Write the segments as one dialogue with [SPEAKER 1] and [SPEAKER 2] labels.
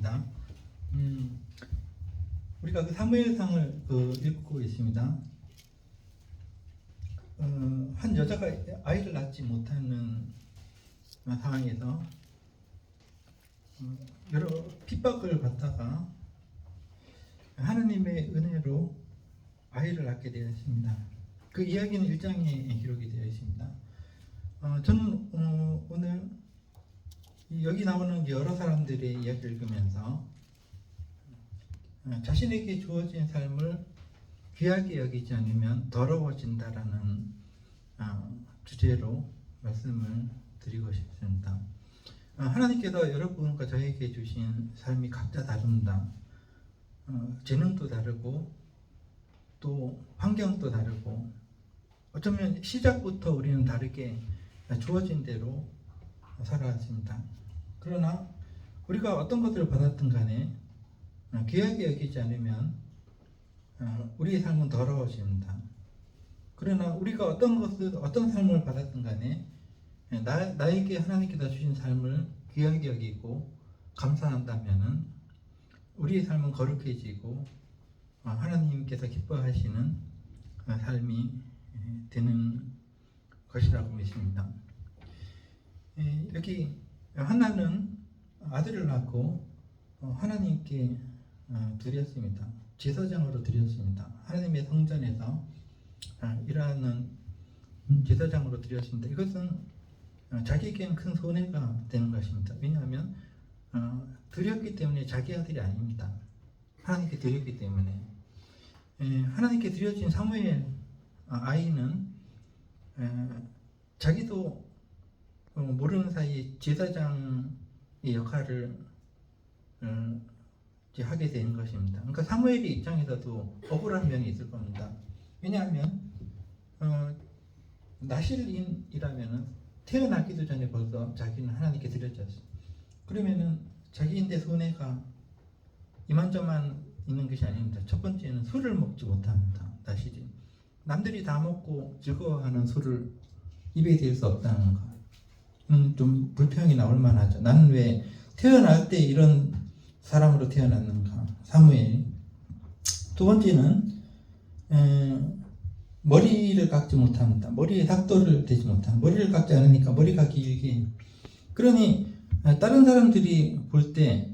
[SPEAKER 1] 있습니다. 음, 우리가 그 사무엘상을 그 읽고 있습니다. 어, 한 여자가 아이를 낳지 못하는 상황에서 어, 여러 핍박을 받다가 하느님의 은혜로 아이를 낳게 되었습니다. 그 이야기는 1장에 기록이 되어 있습니다. 어, 저는 어, 오늘 이 여기 나오는 여러 사람들의 이야기를 읽으면서 어, 자신에게 주어진 삶을 귀하게 여기지 않으면 더러워진다라는 어, 주제로 말씀을 드리고 싶습니다. 어, 하나님께서 여러분과 저에게 주신 삶이 각자 다릅니다. 어, 재능도 다르고 또 환경도 다르고 어쩌면 시작부터 우리는 다르게 주어진 대로 살아왔습니다. 그러나 우리가 어떤 것들을 받았든 간에 어, 귀하게 여기지 않으면 어, 우리의 삶은 더러워집니다. 그러나 우리가 어떤 것을 어떤 삶을 받았든 간에 예, 나, 나에게 하나님께서 주신 삶을 귀하게 여기고 감사한다면은 우리의 삶은 거룩해지고 어, 하나님께서 기뻐하시는 어, 삶이 예, 되는 것이라고 믿습니다. 예, 여기 한나는 아들을 낳고 어, 하나님께 어, 드렸습니다. 제사장으로 드렸습니다. 하나님의 성전에서 어, 일하는 제사장으로 드렸습니다. 이것은 어, 자기에게는 큰 손해가 되는 것입니다. 왜냐하면 어, 드렸기 때문에 자기 아들이 아닙니다. 하나님께 드렸기 때문에 에, 하나님께 드려진 사무엘 어, 아이는 에, 자기도 어, 모르는 사이에 제사장의 역할을 어, 이제 하게 되는 것입니다. 그러니까 사무엘의 입장에서도 억울한 면이 있을 겁니다. 왜냐하면 어, 나실인이라면은 태어나기도 전에 벌써 자기는 하나님께 드려졌어. 그러면은 자기인데 손해가 이만저만 있는 것이 아닙니다. 첫 번째는 술을 먹지 못합니다. 나실인. 남들이 다 먹고 즐거워하는 술을 입에 댈 수 없다는 것. 음, 좀 불평이 나올 만하죠. 나는 왜 태어날 때 이런 사람으로 태어났는가? 사무엘. 두 번째는 에, 머리를 깎지 못합니다. 머리에 삭도를 대지 못합니다. 머리를 깎지 않으니까 머리가 길게. 그러니 에, 다른 사람들이 볼때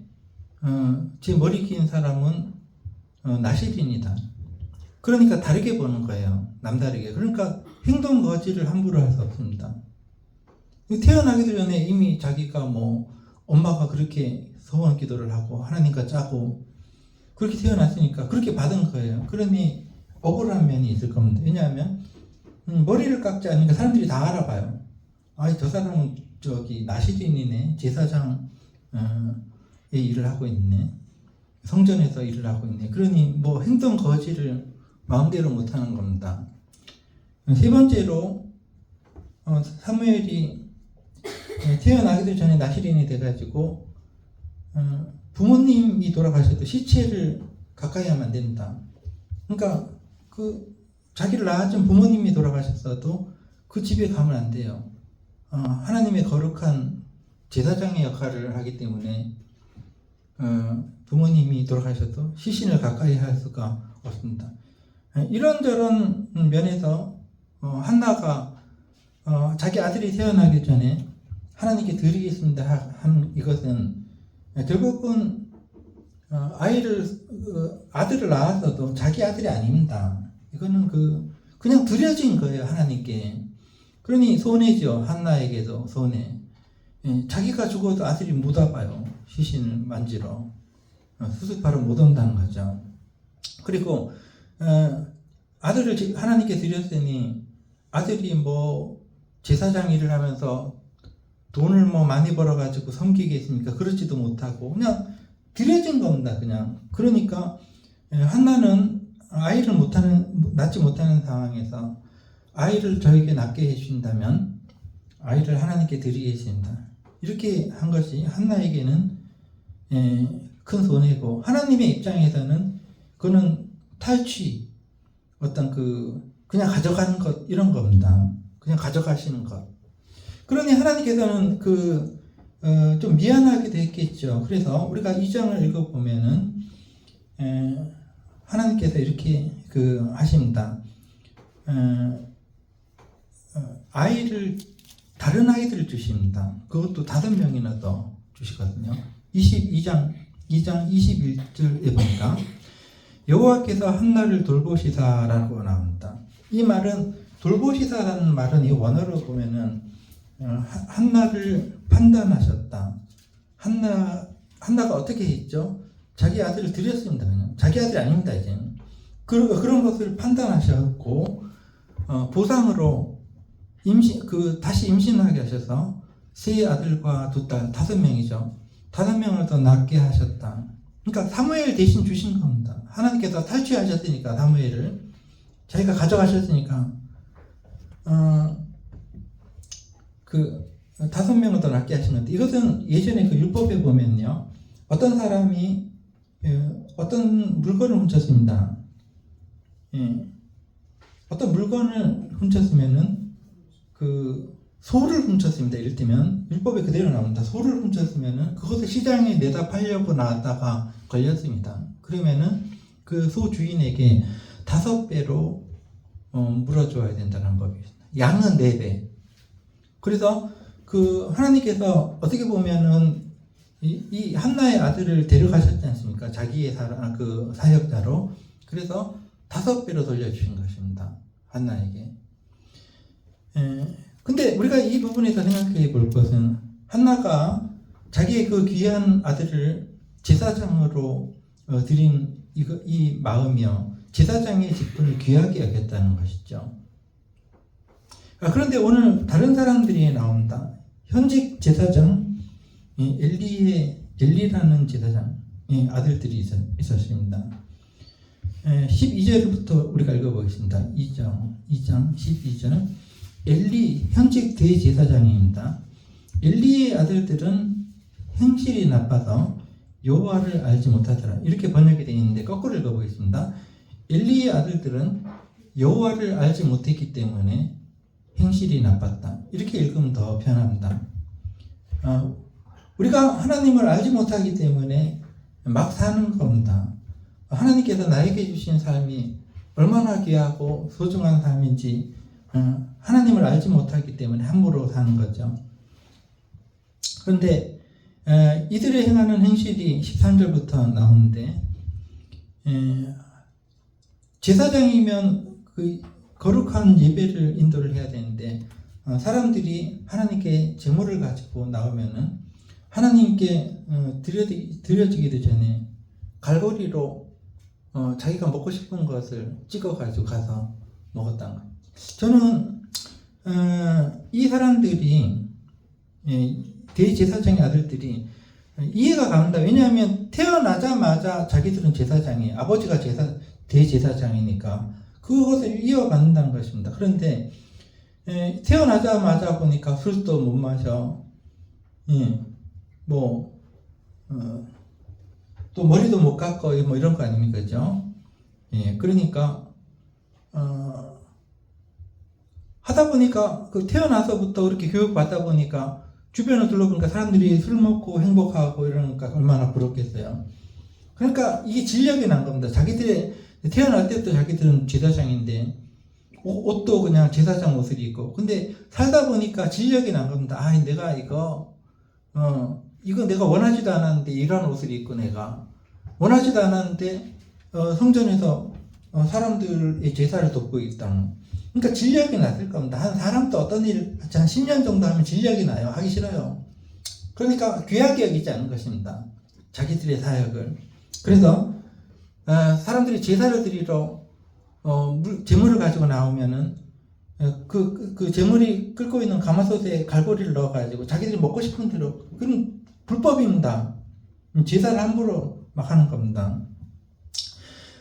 [SPEAKER 1] 어, 제 머리 긴 사람은 어, 나실인이다. 그러니까 다르게 보는 거예요. 남다르게. 그러니까 행동 거지를 함부로 할 수 없습니다. 태어나기도 전에 이미 자기가 뭐 엄마가 그렇게 소원 기도를 하고 하나님과 짜고 그렇게 태어났으니까 그렇게 받은 거예요. 그러니 억울한 면이 있을 겁니다. 왜냐하면 음, 머리를 깎지 않으니까 사람들이 다 알아봐요. 아이 저 사람은 저기 나시린이네 제사장 어, 의 일을 하고 있네 성전에서 일을 하고 있네. 그러니 뭐 행동 거지를 마음대로 못하는 겁니다. 세 번째로 어, 사무엘이 태어나기도 전에 나시린이 돼가지고 어, 부모님이 돌아가셔도 시체를 가까이 하면 안 된다. 그러니까 그 자기를 낳아준 부모님이 돌아가셨어도 그 집에 가면 안 돼요. 어, 하나님의 거룩한 제사장의 역할을 하기 때문에 어, 부모님이 돌아가셔도 시신을 가까이 할 수가 없습니다. 이런저런 면에서 어, 한나가 어, 자기 아들이 태어나기 전에 하나님께 드리겠습니다 한 이것은 결국은 어, 아이를 어, 아들을 낳았어도 자기 아들이 아닙니다. 이거는 그 그냥 드려진 거예요 하나님께. 그러니 손해죠 한나에게도 손해. 예, 자기가 죽어도 아들이 못 와봐요 시신을 만지러 어, 수습하러 못 온다는 거죠. 그리고 어, 아들을 지- 하나님께 드렸으니 아들이 뭐 제사장 일을 하면서 돈을 뭐 많이 벌어가지고 섬기겠습니까? 그렇지도 못하고 그냥 드려진 겁니다. 그냥 그러니까 예, 한나는 아이를 못하는 낳지 못하는 상황에서 아이를 저에게 낳게 해주신다면 아이를 하나님께 드리겠습니다. 이렇게 한 것이 한나에게는 예, 큰 손해고 하나님의 입장에서는 그는 탈취 어떤 그 그냥 가져가는 것 이런 겁니다. 그냥 가져가시는 것. 그러니 하나님께서는 그 어, 좀 미안하기도 했겠죠. 그래서 우리가 이 장을 읽어보면은 에, 하나님께서 이렇게 그 하십니다. 에, 어, 아이를 다른 아이들을 주십니다. 그것도 다섯 명이나 더 주시거든요. 22장 2장 21절에 보니까 여호와께서 한나를 돌보시사라고 나옵니다. 이 말은 돌보시사라는 말은 이 원어로 보면은 한나를 판단하셨다. 한나 한나가 어떻게 했죠? 자기 아들을 드렸습니다. 그냥 자기 아들이 아닙니다 이제. 그 그런 것을 판단하셨고 어, 보상으로 임신 그 다시 임신하게 하셔서 세 아들과 두 딸 다섯 명이죠. 다섯 명을 더 낳게 하셨다. 그러니까 사무엘 대신 주신 겁니다. 하나님께서 탈취하셨으니까 사무엘을 자기가 가져가셨으니까 어, 그 다섯 명을 더 낳게 하신 건데 이것은 예전에 그 율법에 보면요 어떤 사람이 예, 어떤 물건을 훔쳤습니다. 예, 어떤 물건을 훔쳤으면은 그 소를 훔쳤습니다. 이를테면 율법에 그대로 나옵니다. 소를 훔쳤으면은 그것을 시장에 내다 팔려고 나왔다가 걸렸습니다. 그러면은 그 소 주인에게 다섯 배로 어, 물어줘야 된다는 법입니다. 양은 네 배. 그래서 그 하나님께서 어떻게 보면은 이, 이 한나의 아들을 데려가셨지 않습니까? 자기의 사, 그 사역자로. 그래서 다섯 배로 돌려주신 것입니다. 한나에게. 에, 근데 우리가 이 부분에서 생각해 볼 것은 한나가 자기의 그 귀한 아들을 제사장으로 어, 드린 이거, 이 마음이요. 제사장의 직분을 귀하게 여겼다는 것이죠. 아, 그런데 오늘 다른 사람들이 나온다. 현직 제사장 이 엘리의 엘리라는 제사장의 아들들이 있었, 있었습니다. 12절부터 우리가 읽어보겠습니다. 2장, 2장 12절. 엘리 현직 대제사장입니다. 엘리의 아들들은 행실이 나빠서 여호와를 알지 못하더라. 이렇게 번역이 되어 있는데 거꾸로 읽어보겠습니다. 엘리의 아들들은 여호와를 알지 못했기 때문에 행실이 나빴다. 이렇게 읽으면 더 편합니다. 어, 우리가 하나님을 알지 못하기 때문에 막 사는 겁니다. 하나님께서 나에게 주신 삶이 얼마나 귀하고 소중한 삶인지 어, 하나님을 알지 못하기 때문에 함부로 사는 거죠. 그런데 에, 이들의 행하는 행실이 13절부터 나오는데 에, 제사장이면 그 거룩한 예배를 인도를 해야 되는데 어, 사람들이 하나님께 제물을 가지고 나오면은 하나님께 어, 드려지, 드려지기도 전에 갈고리로 어, 자기가 먹고 싶은 것을 찍어 가지고 가서 먹었다는 거예요. 저는 어, 이 사람들이 예, 대제사장의 아들들이 이해가 갑니다. 왜냐하면 태어나자마자 자기들은 제사장이에요. 아버지가 제사 대제사장이니까 그것을 이어받는다는 것입니다. 그런데 예, 태어나자마자 보니까 술도 못 마셔. 예, 뭐, 어, 또 머리도 못 깎고 뭐 이런 거 아닙니까? 그죠? 예, 그러니까, 어, 하다 보니까 그 태어나서부터 그렇게 교육받다 보니까 주변을 둘러보니까 사람들이 술 먹고 행복하고 이러니까 얼마나 부럽겠어요. 그러니까 이게 진력이 난 겁니다. 자기들의 태어날 때부터 자기들은 제사장인데 옷- 옷도 그냥 제사장 옷을 입고 근데 살다 보니까 진력이 난 겁니다. 아, 내가 이거 어 이거 내가 원하지도 않았는데 이런 옷을 입고 내가 원하지도 않았는데 어, 성전에서 어, 사람들의 제사를 돕고 있다는 그러니까 진력이 났을 겁니다. 한 사람도 어떤 일, 한 10년 정도 하면 진력이 나요. 하기 싫어요. 그러니까 귀하게 여기지 않은 것입니다. 자기들의 사역을. 그래서, 어, 사람들이 제사를 드리러, 어, 물, 재물을 가지고 나오면은, 어, 그, 그, 그 재물이 끓고 있는 가마솥에 갈고리를 넣어가지고 자기들이 먹고 싶은 대로, 그건 불법입니다. 음, 제사를 함부로 막 하는 겁니다.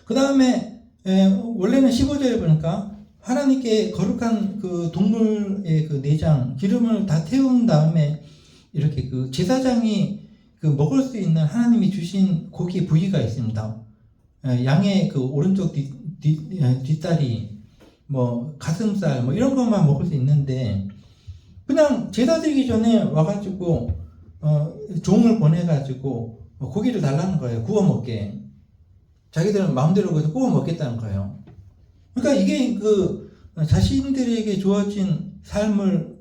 [SPEAKER 1] 그 다음에, 원래는 15절에 보니까, 하나님께 거룩한 그 동물의 그 내장, 기름을 다 태운 다음에 이렇게 그 제사장이 그 먹을 수 있는 하나님이 주신 고기 부위가 있습니다. 에, 양의 그 오른쪽 뒷, 뒷, 에, 뒷다리, 뭐 가슴살, 뭐 이런 것만 먹을 수 있는데 그냥 제사 드리기 전에 와가지고 어, 종을 보내가지고 고기를 달라는 거예요. 구워 먹게. 자기들은 마음대로 그래서 구워 먹겠다는 거예요. 그러니까 이게 그 자신들에게 주어진 삶을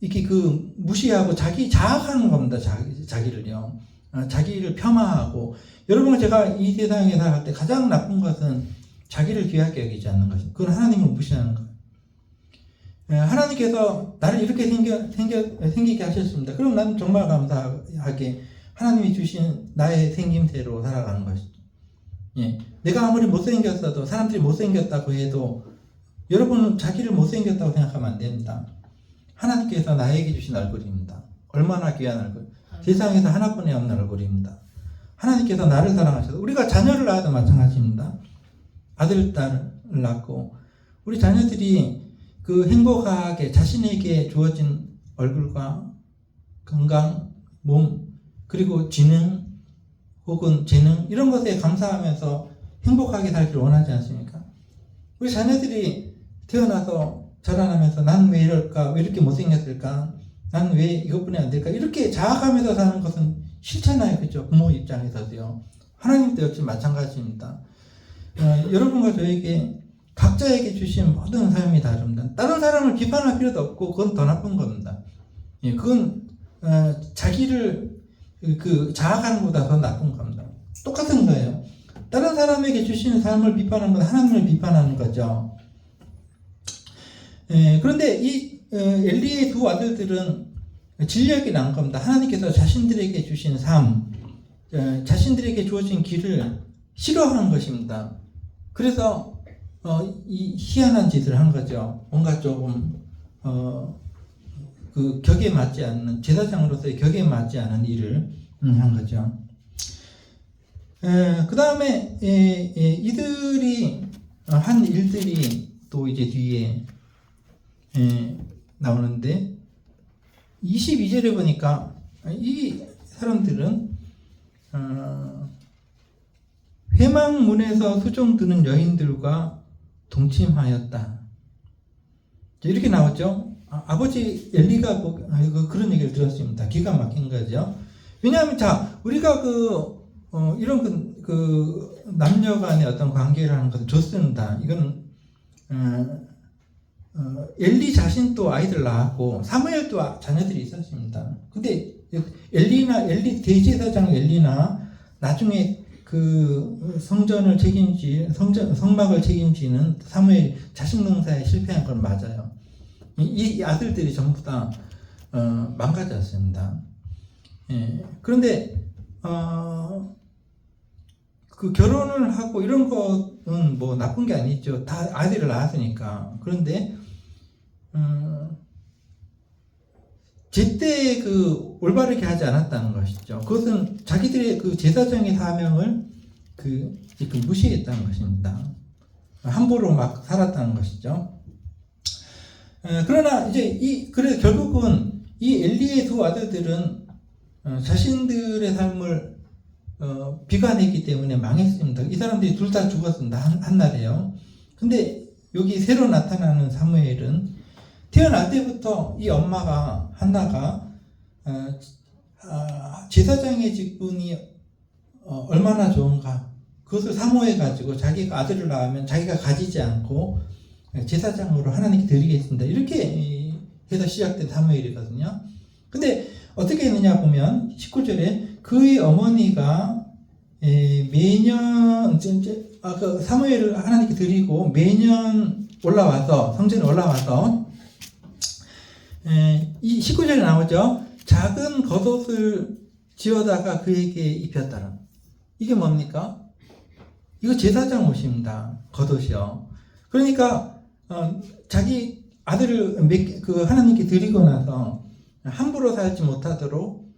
[SPEAKER 1] 이렇게 그 무시하고 자기 자학하는 겁니다. 자기, 자기를요. 어, 자기를 폄하하고 여러분 제가 이 세상에 살아갈 때 가장 나쁜 것은 자기를 귀하게 여기지 않는 것이 그건 하나님을 무시하는 것. 예, 하나님께서 나를 이렇게 생겨, 생겨, 생기게 하셨습니다. 그럼 나는 정말 감사하게 하나님이 주신 나의 생김새로 살아가는 것이죠. 예, 내가 아무리 못생겼어도 사람들이 못생겼다고 해도 여러분은 자기를 못생겼다고 생각하면 안 됩니다. 하나님께서 나에게 주신 얼굴입니다. 얼마나 귀한 얼굴. 세상에서 하나뿐이 없는 얼굴입니다. 하나님께서 나를 사랑하셔서 우리가 자녀를 낳아도 마찬가지입니다. 아들, 딸을 낳고 우리 자녀들이 그 행복하게 자신에게 주어진 얼굴과 건강, 몸, 그리고 지능 혹은 재능 이런 것에 감사하면서 행복하게 살기를 원하지 않습니까? 우리 자녀들이 태어나서 자라나면서 난 왜 이럴까? 왜 이렇게 못생겼을까? 난왜 이것뿐이 안 될까? 이렇게 자학하면서 사는 것은 싫잖아요. 그죠? 부모 입장에서도요. 하나님도 역시 마찬가지입니다. 어, 여러분과 저에게 각자에게 주신 모든 삶이 다릅니다. 다른 사람을 비판할 필요도 없고 그건 더 나쁜 겁니다. 예, 그건 어, 자기를 그, 그 자학하는 것보다 더 나쁜 겁니다. 똑같은 거예요. 다른 사람에게 주시는 삶을 비판하는 건 하나님을 비판하는 거죠. 예, 그런데 이 어, 엘리의 두 아들들은 진리하게 난 겁니다. 하나님께서 자신들에게 주신 삶, 어, 자신들에게 주어진 길을 싫어하는 것입니다. 그래서 어, 이 희한한 짓을 한 거죠. 뭔가 조금 어, 그 격에 맞지 않는 제사장으로서의 격에 맞지 않은 일을 음, 한 거죠. 그 다음에 이들이 한 일들이 또 이제 뒤에 에, 나오는데 22절에 보니까 이 사람들은 어, 회망문에서 수종 드는 여인들과 동침하였다. 이렇게 나왔죠. 아, 버지 엘리가 뭐, 아, 그, 그런 얘기를 들었습니다. 기가 막힌 거죠. 왜냐하면 자 우리가 그 어, 이런 그, 그 남녀 간의 어떤 관계를 하는 것을 좋습니다. 이거는 어, 어, 엘리 자신도 아이들 낳았고 사무엘도 자녀들이 있었습니다. 근데 엘리나 엘리 대제사장 엘리나 나중에 그 성전을 책임지 성전 성막을 책임지는 사무엘 자식 농사에 실패한 건 맞아요. 이, 이 아들들이 전부 다 어, 망가졌습니다. 예, 그런데 어, 그 결혼을 하고 이런 거는 뭐 나쁜 게 아니죠. 다 아들을 낳았으니까. 그런데 음, 제때 그 올바르게 하지 않았다는 것이죠. 그것은 자기들의 그 제사장의 사명을 그, 그 무시했다는 것입니다. 함부로 막 살았다는 것이죠. 에, 그러나 이제 이 그래 결국은 이 엘리의 두 아들들은 어, 자신들의 삶을 어, 비관했기 때문에 망했습니다. 이 사람들이 둘 다 죽었습니다. 한, 한 날에요. 근데 여기 새로 나타나는 사무엘은 태어날 때부터 이 엄마가 한나가 어, 아, 제사장의 직분이 어, 얼마나 좋은가 그것을 사모해 가지고 자기가 아들을 낳으면 자기가 가지지 않고 제사장으로 하나님께 드리겠습니다 이렇게 해서 시작된 사무엘이거든요. 근데 어떻게 했느냐 보면 19절에 그의 어머니가 매년 아, 그 사무엘을 하나님께 드리고 매년 올라와서 성전에 올라와서 이 19절에 나오죠. 작은 겉옷을 지어다가 그에게 입혔다라. 이게 뭡니까? 이거 제사장 옷입니다. 겉옷이요. 그러니까 어, 자기 아들을 몇, 그 하나님께 드리고 나서 함부로 살지 못하도록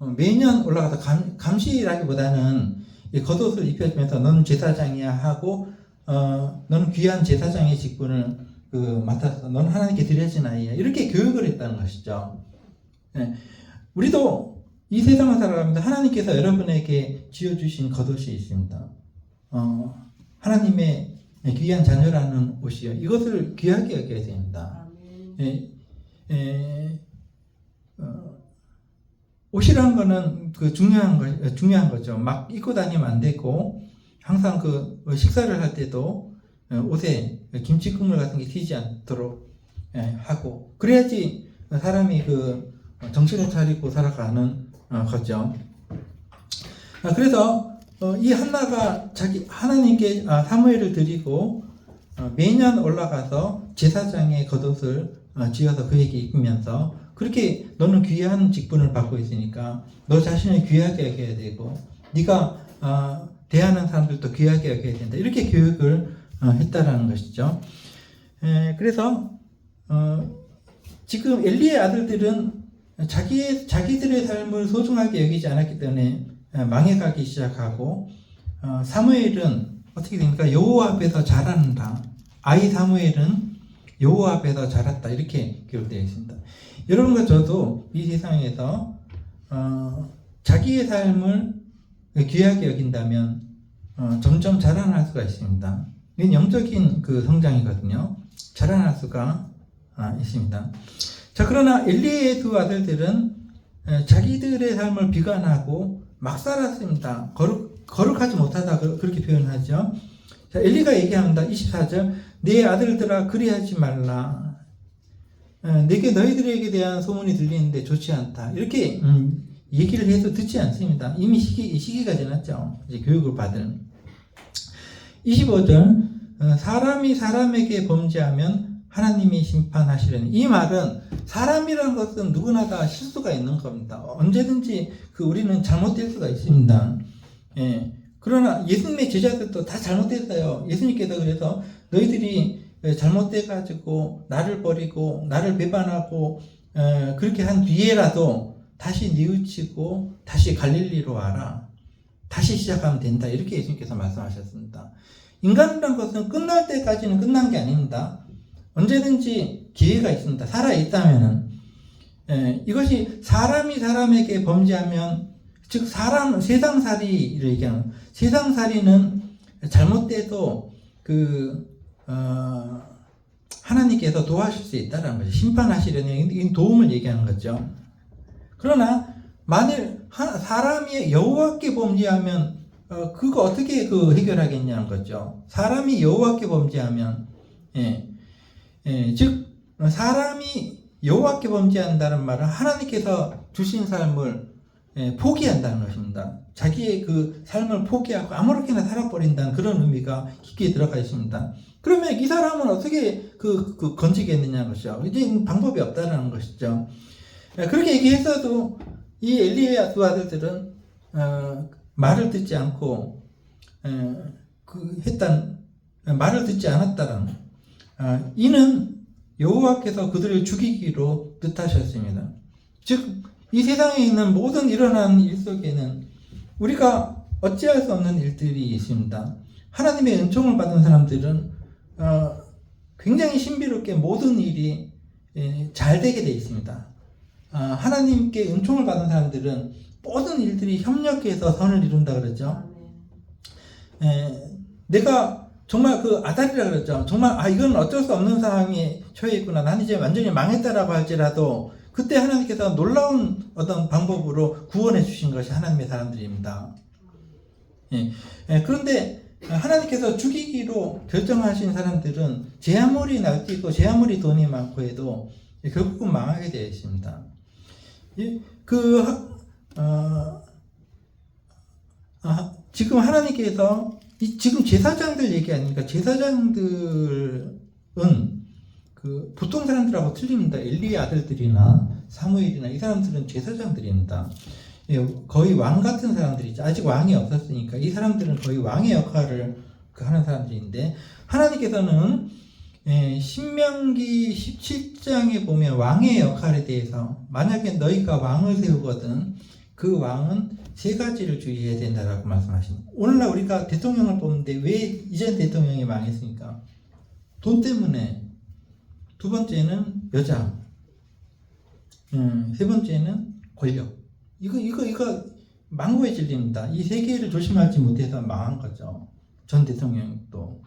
[SPEAKER 1] 어, 매년 올라가서 감, 감시라기보다는 겉옷을 입혀주면서 너는 제사장이야 하고 어, 너는 귀한 제사장의 직분을 그 맡아서 너는 하나님께 드려진 아이야 이렇게 교육을 했다는 것이죠. 네. 우리도 이 세상을 살아가면서 하나님께서 여러분에게 지어주신 겉옷이 있습니다. 어, 하나님의 귀한 자녀라는 옷이요. 이것을 귀하게 여겨야 됩니다. 예, 예, 어, 옷이란 거는 그 중요한 거 중요한 거죠. 막 입고 다니면 안 되고 항상 그 식사를 할 때도 옷에 김치 국물 같은 게 튀지 않도록 예, 하고 그래야지 사람이 그 정신을 차리고 살아가는 어, 거죠. 아, 그래서 어, 이 한나가 자기 하나님께 아, 사무엘을 드리고 어, 매년 올라가서 제사장의 겉옷을 어, 지어서 그에게 입히면서 그렇게 너는 귀한 직분을 받고 있으니까 너 자신을 귀하게 여겨야 되고 네가 어, 대하는 사람들도 귀하게 여겨야 된다 이렇게 교육을 어, 했다라는 것이죠. 에, 그래서 어, 지금 엘리의 아들들은 자기의 자기들의 삶을 소중하게 여기지 않았기 때문에 어, 망해가기 시작하고 어, 사무엘은 어떻게 됩니까? 여호와 앞에서 자란다. 아이 사무엘은 여호와 앞에서 자랐다 이렇게 기록되어 있습니다. 여러분과 저도 이 세상에서 어, 자기의 삶을 귀하게 여긴다면 어, 점점 자라날 수가 있습니다. 이건 영적인 그 성장이거든요. 자라날 수가 아, 있습니다. 자 그러나 엘리의 두 아들들은 에, 자기들의 삶을 비관하고 막 살았습니다. 거룩, 거룩하지 못하다 그- 그렇게 표현하죠. 자, 엘리가 얘기합니다. 24절 내 아들들아 그리하지 말라. 어, 내게 너희들에게 대한 소문이 들리는데 좋지 않다. 이렇게 음, 얘기를 해도 듣지 않습니다. 이미 시기, 시기가 지났죠. 이제 교육을 받은. 25절 어, 사람이 사람에게 범죄하면 하나님이 심판하시려니 이 말은 사람이라는 것은 누구나 다 실수가 있는 겁니다. 언제든지 그 우리는 잘못될 수가 있습니다. 예. 그러나 예수님의 제자들도 다 잘못됐어요. 예수님께서 그래서 너희들이 잘못돼 가지고 나를 버리고 나를 배반하고 어, 그렇게 한 뒤에라도 다시 뉘우치고 다시 갈릴리로 와라. 다시 시작하면 된다. 이렇게 예수님께서 말씀하셨습니다. 인간이란 것은 끝날 때까지는 끝난 게 아닙니다. 언제든지 기회가 있습니다. 살아 있다면은 예, 이것이 사람이 사람에게 범죄하면 즉 사람 세상살이를 얘기하는 세상살이는 잘못돼도 그 어, 하나님께서 도와줄 수 있다라는 거죠. 심판하시려는 이 도움을 얘기하는 거죠. 그러나 만일 하- 사람이 여호와께 범죄하면 어, 그거 어떻게 그 해결하겠냐는 거죠. 사람이 여호와께 범죄하면 예, 예, 즉 사람이 여호와께 범죄한다는 말은 하나님께서 주신 삶을 예, 포기한다는 것입니다. 자기의 그 삶을 포기하고 아무렇게나 살아버린다는 그런 의미가 깊게 들어가 있습니다. 그러면 이 사람은 어떻게 그, 그 건지겠느냐는 것이죠. 이제 방법이 없다는 것이죠. 예, 그렇게 얘기했어도 이 엘리의 두 아들들은 어, 말을 듣지 않고 에, 그 했단 말을 듣지 않았다는 아, 이는 여호와께서 그들을 죽이기로 뜻하셨습니다. 즉 이 세상에 있는 모든 일어나는 일 속에는 우리가 어찌할 수 없는 일들이 있습니다. 하나님의 은총을 받은 사람들은 어, 굉장히 신비롭게 모든 일이 예, 잘 되게 되어 있습니다. 아, 하나님께 은총을 받은 사람들은 모든 일들이 협력해서 선을 이룬다 그러죠. 에, 내가 정말 그 아달이라 그랬죠. 정말 아 이건 어쩔 수 없는 상황에 처해 있구나. 난 이제 완전히 망했다라고 할지라도 그때 하나님께서 놀라운 어떤 방법으로 구원해 주신 것이 하나님의 사람들입니다. 예. 예, 그런데 하나님께서 죽이기로 결정하신 사람들은 제 아무리 날뛰고 제 아무리 돈이 많고 해도 결국은 망하게 되어 있습니다. 예, 그 하- 어, 아, 지금 하나님께서 이 지금 제사장들 얘기 아닙니까? 제사장들은 그 보통 사람들하고 틀립니다. 엘리의 아들들이나 사무엘이나 이 사람들은 제사장들입니다. 예, 거의 왕 같은 사람들이죠. 아직 왕이 없었으니까 이 사람들은 거의 왕의 역할을 그 하는 사람들인데 하나님께서는 예, 신명기 17장에 보면 왕의 역할에 대해서 만약에 너희가 왕을 세우거든 그 왕은 세 가지를 주의해야 된다라고 말씀하십니다. 오늘날 우리가 대통령을 뽑는데 왜 이전 대통령이 망했습니까? 돈 때문에. 두 번째는 여자. 음, 세 번째는 권력. 이거 이거 이거 망고에 질립니다. 이 세 개를 조심하지 못해서 망한 거죠. 전 대통령도.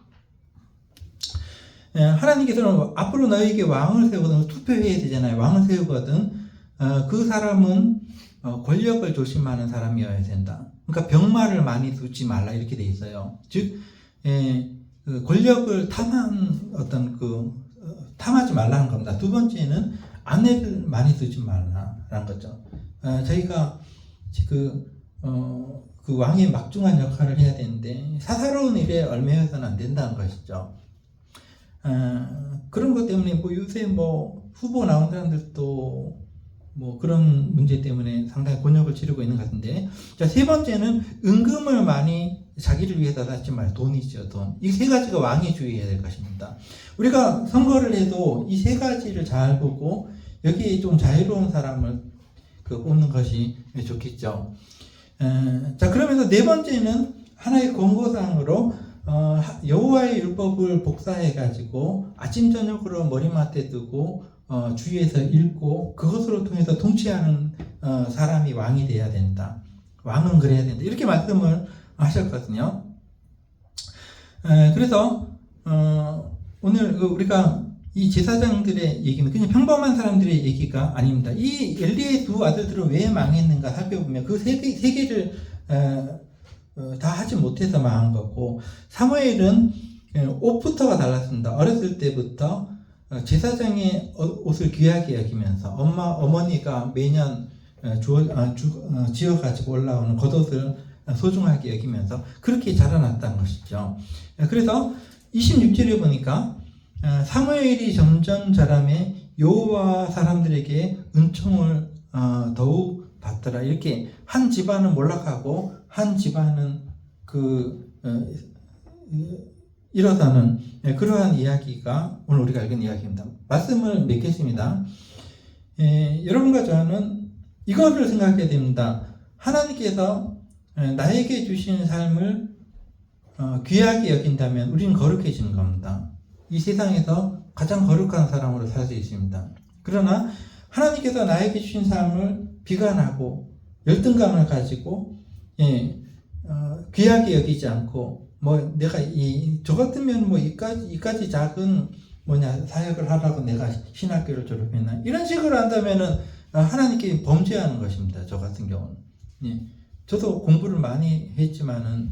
[SPEAKER 1] 예, 하나님께서는 앞으로 너에게 왕을 세우거든 투표해야 되잖아요. 왕을 세우거든 어, 그 사람은 어, 권력을 조심하는 사람이어야 된다. 그러니까 병마를 많이 두지 말라 이렇게 돼 있어요. 즉 예, 그 권력을 탐한 어떤 그 어, 탐하지 말라는 겁니다. 두 번째는 아내를 많이 두지 말라라는 거죠. 어, 저희가 지금 어, 그 왕의 막중한 역할을 해야 되는데 사사로운 일에 얽매여서는 안 된다는 것이죠. 어, 그런 것 때문에 뭐 요새 뭐 후보 나온 사람들도 뭐 그런 문제 때문에 상당히 곤욕을 치르고 있는 것 같은데. 자 세 번째는 은금을 많이 자기를 위해서 말 돈이죠 돈. 이 세 가지가 왕이 주의해야 될 것입니다. 우리가 선거를 해도 이 세 가지를 잘 보고 여기에 좀 자유로운 사람을 그 뽑는 것이 좋겠죠. 에, 자 그러면서 네 번째는 하나의 권고사항으로 어, 하- 여호와의 율법을 복사해 가지고 아침 저녁으로 머리맡에 두고 어, 주위에서 읽고 그것으로 통해서 통치하는 어, 사람이 왕이 돼야 된다. 왕은 그래야 된다. 이렇게 말씀을 하셨거든요. 에, 그래서 어, 오늘 그 우리가 이 제사장들의 얘기는 그냥 평범한 사람들의 얘기가 아닙니다. 이 엘리의 두 아들들은 왜 망했는가 살펴보면 그세세 개를 어, 어, 다 하지 못해서 망한 거고 사무엘은 예, 옷부터가 달랐습니다. 어렸을 때부터 어, 제사장의 어- 옷을 귀하게 여기면서 엄마 어머니가 매년 어, 주어, 아, 주- 어, 지어 가지고 올라오는 겉옷을 소중하게 여기면서 그렇게 자라났다는 것이죠. 예, 그래서 26절에 보니까 어, 사무엘이 점점 자라매 여호와 사람들에게 은총을 어, 더욱 받더라. 이렇게 한 집안은 몰락하고 한 집안은 그 어, 이- 일어서는 예, 그러한 이야기가 오늘 우리가 읽은 이야기입니다. 말씀을 맺겠습니다. 예, 여러분과 저는 이것을 생각해야 됩니다. 하나님께서 예, 나에게 주신 삶을 어, 귀하게 여긴다면 우리는 거룩해지는 겁니다. 이 세상에서 가장 거룩한 사람으로 살 수 있습니다. 그러나 하나님께서 나에게 주신 삶을 비관하고 열등감을 가지고 예, 어, 귀하게 여기지 않고 뭐 내가 이 저 같으면 뭐 이까지 이까지 작은 뭐냐 사역을 하라고 내가 신학교를 졸업했나 이런 식으로 한다면은 어, 하나님께 범죄하는 것입니다. 저 같은 경우는 예. 저도 공부를 많이 했지만은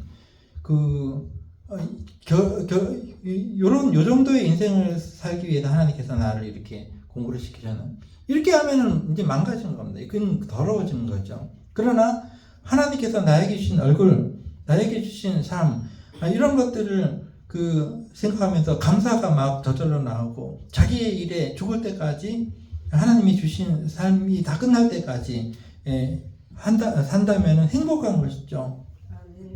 [SPEAKER 1] 그 어, 겨, 겨, 이- 요런 요 정도의 인생을 살기 위해서 하나님께서 나를 이렇게 공부를 시키잖아요. 이렇게 하면은 이제 망가지는 겁니다. 그건 더러워지는 거죠. 그러나 하나님께서 나에게 주신 얼굴, 나에게 주신 삶, 아, 이런 것들을 그 생각하면서 감사가 막 저절로 나오고 자기의 일에 죽을 때까지 하나님이 주신 삶이 다 끝날 때까지 예, 한다 산다면은 행복한 것이죠.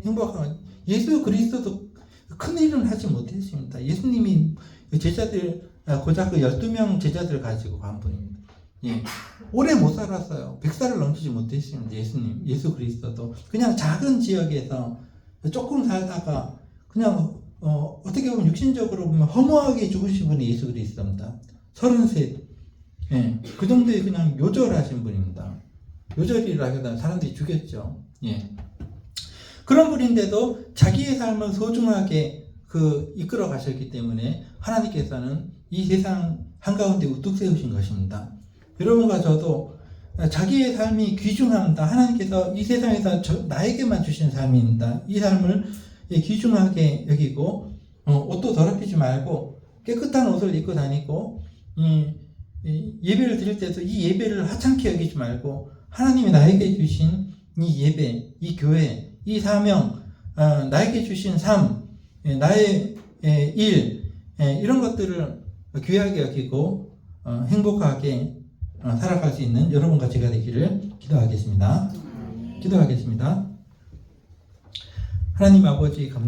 [SPEAKER 1] 행복한 예수 그리스도도 큰 일은 하지 못했습니다. 예수님이 제자들 아, 고작 그 12명 제자들 가지고 간 분입니다. 예. 오래 못 살았어요. 100살을 넘기지 못했습니다. 예수님, 예수 그리스도도 그냥 작은 지역에서 조금 살다가 그냥 어, 어떻게 보면 육신적으로 보면 허무하게 죽으신 분이 예수 그리스도입니다. 33. 예. 그 정도의 그냥 요절하신 분입니다. 요절이라기보다 사람들이 죽였죠. 예. 그런 분인데도 자기의 삶을 소중하게 그 이끌어 가셨기 때문에 하나님께서는 이 세상 한가운데 우뚝 세우신 것입니다. 여러분과 저도 자기의 삶이 귀중합니다. 하나님께서 이 세상에서 저- 나에게만 주신 삶입니다. 이 삶을 귀중하게 여기고 어, 옷도 더럽히지 말고 깨끗한 옷을 입고 다니고 예배를 드릴 때도 이 예배를 하찮게 여기지 말고 하나님이 나에게 주신 이 예배, 이 교회, 이 사명, 어, 나에게 주신 삶, 예, 나의 예, 일 예, 이런 것들을 귀하게 여기고 어, 행복하게 어, 살아갈 수 있는 여러분과 제가 되기를 기도하겠습니다. 기도하겠습니다. 하나님 아버지 감.